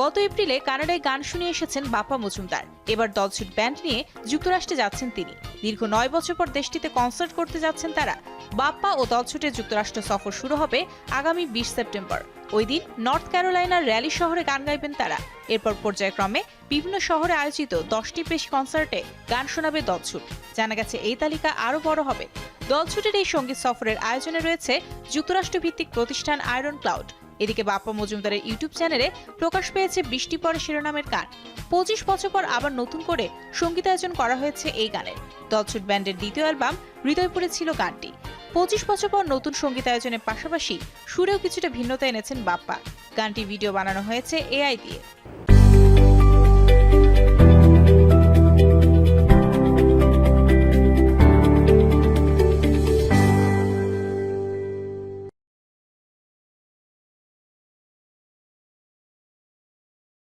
গত এপ্রিলে কানাডায় গান শুনিয়ে এসেছেন বাপ্পা মজুমদার। এবার দলছুট ব্যান্ড নিয়ে যুক্তরাষ্ট্রে যাচ্ছেন তিনি। দীর্ঘ নয় বছর পর দেশটিতে কনসার্ট করতে যাচ্ছেন তারা। বাপ্পা ও দলছুটে যুক্তরাষ্ট্র সফর শুরু হবে আগামী বিশ সেপ্টেম্বর। ওই দিন নর্থ ক্যারোলাইনার র্যালি শহরে গান গাইবেন তারা। এরপর পর্যায়ক্রমে বিভিন্ন শহরে আয়োজিত দশটি বেশি কনসার্টে গান শোনাবে দলছুট। জানা গেছে, এই তালিকা আরও বড় হবে। দলছুটের এই সংগীত সফরের আয়োজনে রয়েছে যুক্তরাষ্ট্রভিত্তিক প্রতিষ্ঠান আয়রন ক্লাউড। এদিকে বাপ্পা মজুমদারের ইউটিউব চ্যানেলে প্রকাশ পেয়েছে বৃষ্টি পরে শিরোনামের গান পঁচিশ বছর পর আবার নতুন করে সঙ্গীতায়োজন করা হয়েছে এই গানের। দলছুট ব্যান্ডের দ্বিতীয় অ্যালবাম হৃদয়পুরে ছিল গানটি। পঁচিশ বছর পর নতুন সঙ্গীতায়োজনের পাশাপাশি সুরেও কিছুটা ভিন্নতা এনেছেন বাপ্পা। গানটি ভিডিও বানানো হয়েছে এআই দিয়ে।